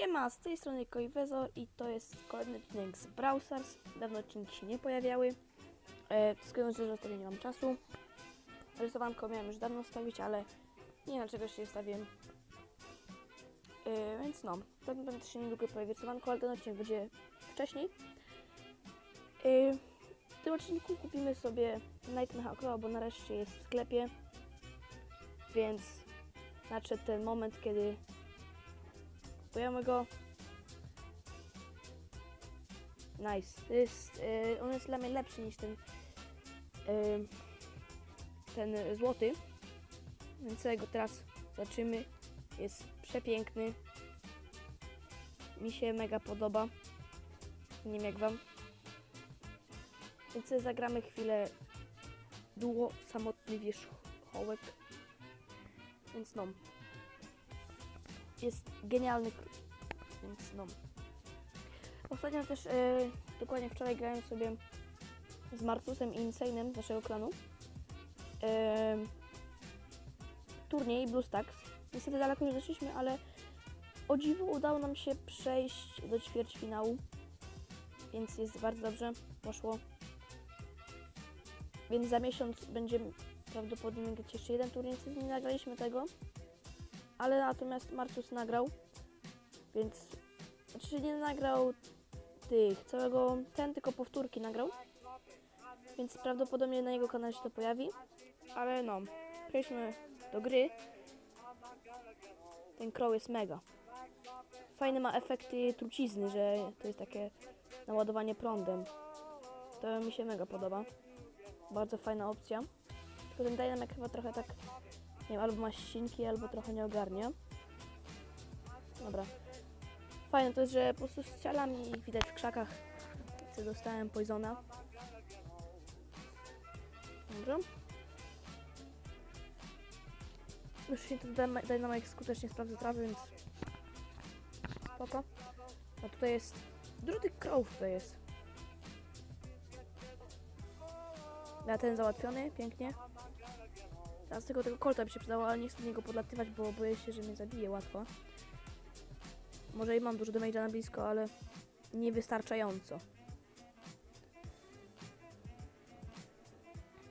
Siema, z tej strony Koiwezo i to jest kolejny odcinek z Brawl Stars. Dawno odcinki się nie pojawiały. E, Zgodnie że ostatnio nie mam czasu. Rysowanko miałem już dawno stawić, ale nie wiem dlaczego się wstawiłem. E, więc no, pewnie będę się niedługo pojawi rysowanko, ale ten odcinek będzie wcześniej. E, w tym odcinku kupimy sobie Nightmare Crow, bo nareszcie jest w sklepie. Więc nadszedł ten moment, kiedy Kupujemy go. Nice. To jest, y, on jest dla mnie lepszy niż ten y, ten złoty. Więc go teraz zobaczymy. Jest przepiękny. Mi się mega podoba. Nie wiem jak wam. Więc zagramy chwilę duo samotny wierzchołek. Więc no jest genialny. Więc no. Ostatnio też, e, dokładnie wczoraj grałem sobie z Martusem i Insanem z naszego klanu. E, turniej BlueStacks. Niestety daleko już doszliśmy, ale o dziwo udało nam się przejść do ćwierćfinału. Więc jest bardzo dobrze. Poszło. Więc za miesiąc będziemy prawdopodobnie grać jeszcze jeden turniej. Niestety nie nagraliśmy tego ale natomiast Marcus nagrał, więc znaczy nie nagrał tych, całego, ten tylko powtórki nagrał, więc prawdopodobnie na jego kanale się to pojawi, ale no, przejdźmy do gry. Ten crow jest mega. Fajny ma efekty trucizny, że to jest takie naładowanie prądem. To mi się mega podoba. Bardzo fajna opcja. Tylko ten dynamic chyba trochę tak nie wiem, albo ma ścinki, albo trochę nie ogarnia. Dobra. Fajne to jest, że po prostu strzelam i widać w krzakach, co dostałem poisona. Dobra. Już się dynam- dynamic skutecznie sprawdza trawy, więc spoko. A tutaj jest dużo tych crowów tutaj jest. Ja ten załatwiony, pięknie. Teraz tylko tego kolta by się przydało, ale nie chcę do niego podlatywać, bo boję się, że mnie zabije łatwo. Może i mam dużo damage'a na blisko, ale niewystarczająco.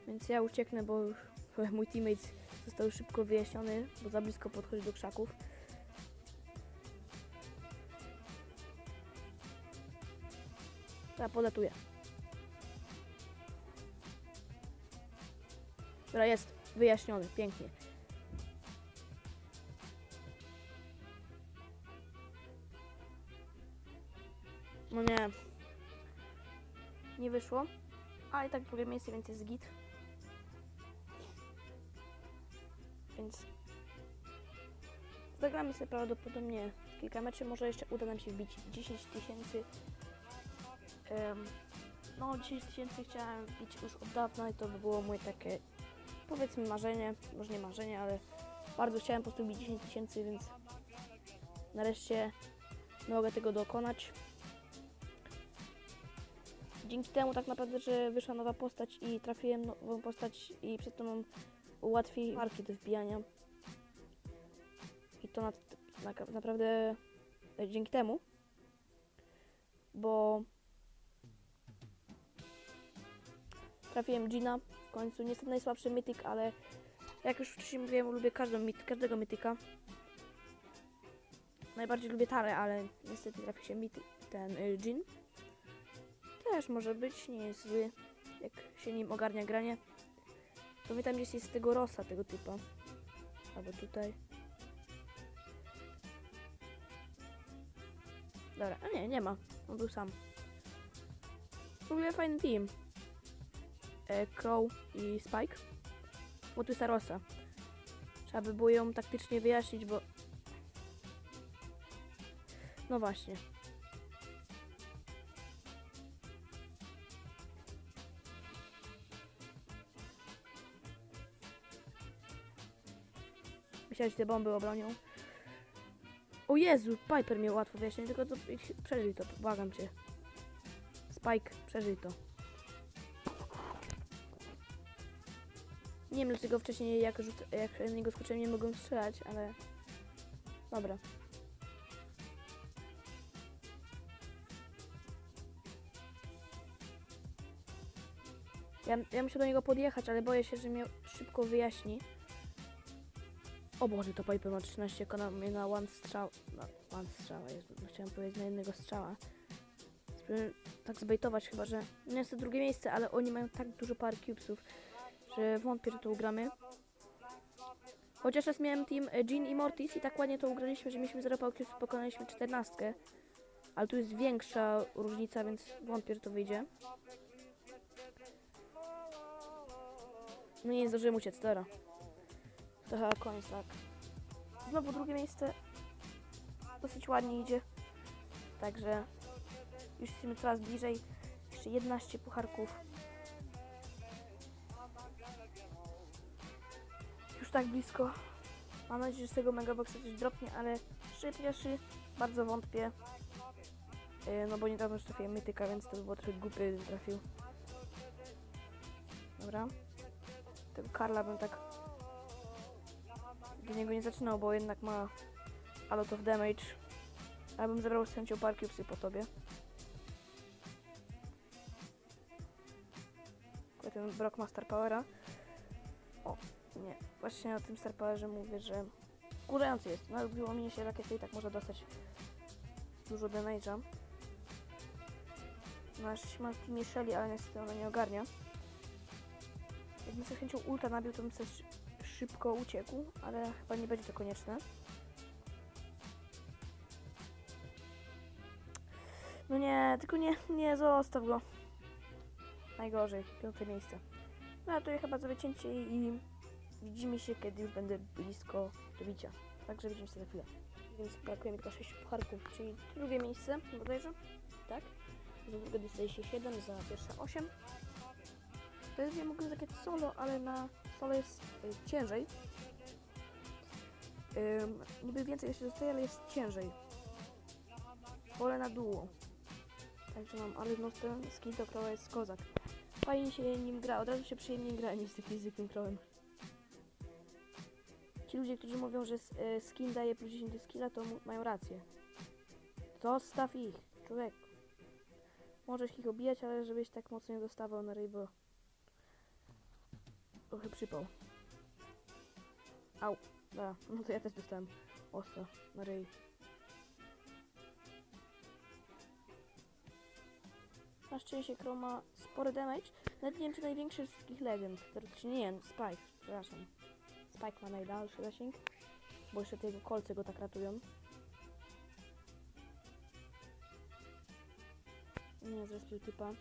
Więc ja ucieknę, bo już mój teammate został szybko wyjaśniony, bo za blisko podchodzi do krzaków. Ja podlatuję. Dobra, jest. Wyjaśniony, pięknie. No nie. Nie wyszło. A i tak drugie miejsce, więc jest git. Więc zagramy sobie prawdopodobnie kilka meczy. Może jeszcze uda nam się wbić 10 tysięcy. Em, no 10 tysięcy chciałem wbić już od dawna i to by było moje takie powiedzmy marzenie, może nie marzenie, ale bardzo chciałem po prostu bić 10 tysięcy, więc nareszcie mogę tego dokonać. Dzięki temu tak naprawdę, że wyszła nowa postać i trafiłem nową postać i przed to mam łatwiej marki do wbijania. I to na, na, naprawdę dzięki temu, bo trafiłem Gina końcu. Niestety najsłabszy mityk, ale jak już wcześniej mówiłem, lubię każdą każdego mityka. Najbardziej lubię Tarę, ale niestety trafi się mit, ten y, Jin. Też może być, nie jest zły, jak się nim ogarnia granie. Pamiętam gdzieś jest tego Rosa, tego typa. Albo tutaj. Dobra, a nie, nie ma. On był sam. W ogóle fajny team Crow i Spike. Bo tu jest ta Rosa. Trzeba by było ją taktycznie wyjaśnić, bo... No właśnie. Myślałem, że te bomby obronią. O Jezu, Piper mnie łatwo wyjaśnił, tylko to przeżyj to, błagam cię. Spike, przeżyj to. Nie wiem dlaczego wcześniej jak, jak na niego skoczyłem nie mogłem strzelać, ale... Dobra. Ja, ja muszę do niego podjechać, ale boję się, że mnie szybko wyjaśni. O Boże, to Piper ma 13 ekonomii na one strzał. Na one strzała, Jezu, no chciałem powiedzieć na jednego strzała. Spróbuję tak zbejtować chyba, że... No jest to drugie miejsce, ale oni mają tak dużo par cubesów, że wątpię, że to ugramy. Chociaż raz miałem team Jean i Mortis i tak ładnie to ugraliśmy, że mieliśmy 0 par cubesów, pokonaliśmy 14. Ale tu jest większa różnica, więc wątpię, że to wyjdzie. No nie zdążyłem uciec, dobra. To chyba koniec, tak. Znowu drugie miejsce. Dosyć ładnie idzie. Także już jesteśmy coraz bliżej. Jeszcze 11 pucharków. Tak blisko. Mam nadzieję, że z tego megaboxa coś dropnie, ale powiedziawszy, bardzo wątpię. Yy, no bo niedawno już trafiłem mytyka, więc to by było trochę głupie, gdybym trafił. Dobra. Tego Karla bym tak do niego nie zaczynał, bo jednak ma a lot of damage. Ja bym zebrał z chęcią parki po tobie. Ten Brock ma Star Powera. O, nie. Właśnie o tym Star Powerze mówię, że wkurzający jest. Nawet gdy ominie się rakiety i tak może dostać dużo damage'a. No jeszcze się ma w teamie Shelly, ale niestety ona nie ogarnia. Jakbym sobie chęcią ulta nabił, to bym szy- szybko uciekł, ale chyba nie będzie to konieczne. No nie, tylko nie, nie, zostaw go. Najgorzej, piąte miejsce. No a ja chyba za wycięcie i widzimy się, kiedy już będę blisko do bicia. Także widzimy się za chwilę. Więc brakuje mi tylko 6 pucharków, czyli drugie miejsce bodajże, tak? Za drugie dostaje się 7, za pierwsze 8. Wtedy ja mogłem zagrać solo, ale na solo jest y, ciężej. Ym, niby więcej jeszcze dostaje, ale jest ciężej. Wolę na duo. Także mam, ale no ten skin to jest kozak. Fajnie się nim gra, od razu się przyjemnie gra niż z takim zwykłym krowem. Ci ludzie, którzy mówią, że y, skin daje plus 10 do skilla, to mają rację. Zostaw ich, człowiek. Możesz ich obijać, ale żebyś tak mocno nie dostawał na ryj, bo trochę przypał. Au, da, no to ja też dostałem ostro na ryj. Na szczęście Crow ma spory damage. Nawet nie wiem, czy największy z wszystkich legend. Teoretycznie nie Spike, przepraszam. Spike ma najdalszy zasięg, bo jeszcze te jego kolce go tak ratują. Nie, zrespił typa.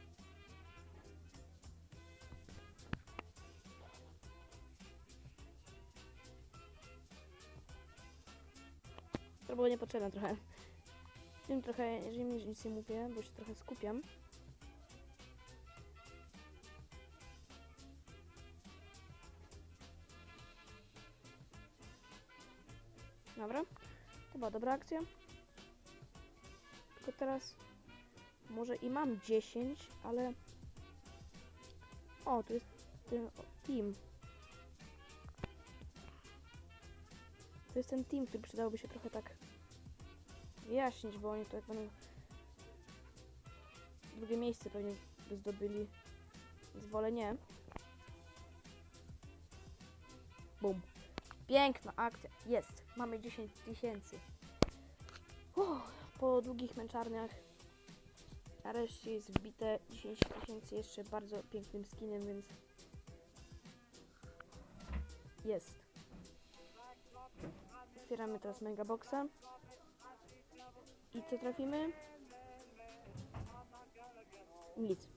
To było niepotrzebne trochę. Wiem trochę, jeżeli nic nie mówię, bo się trochę skupiam. Była dobra akcja. Tylko teraz może i mam 10, ale... O, tu jest ten team. To jest ten team, który przydałoby się trochę tak wyjaśnić, bo oni to będą drugie miejsce pewnie by zdobyli, więc wolę nie. Bum. Piękna akcja. Jest. Mamy 10 tysięcy. Po długich męczarniach nareszcie jest wbite 10 tysięcy jeszcze bardzo pięknym skinem, więc jest. Otwieramy teraz megaboxa. I co trafimy? Nic.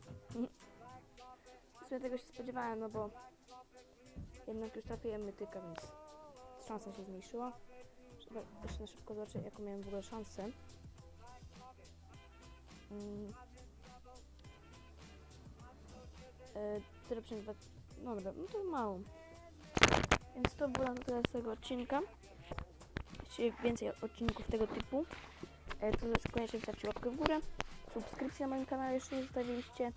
W sumie tego się spodziewałem, no bo jednak już trafiłem mytyka, więc szansa się zmniejszyła. Trzeba jeszcze na szybko zobaczyć, jaką miałem w ogóle szansę. Mm. E, 0,2. Dobra, no to mało. Więc to było na tyle z tego odcinka. Jeśli więcej odcinków tego typu, e, to koniecznie zostawcie łapkę w górę. Subskrypcję na moim kanale, jeszcze nie zostawiliście.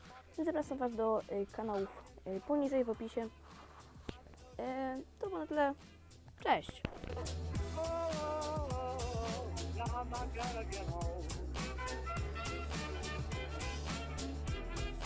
Zapraszam Was do e, kanałów e, poniżej w opisie. E, to było na tyle. Cześć! I'm not gonna get home.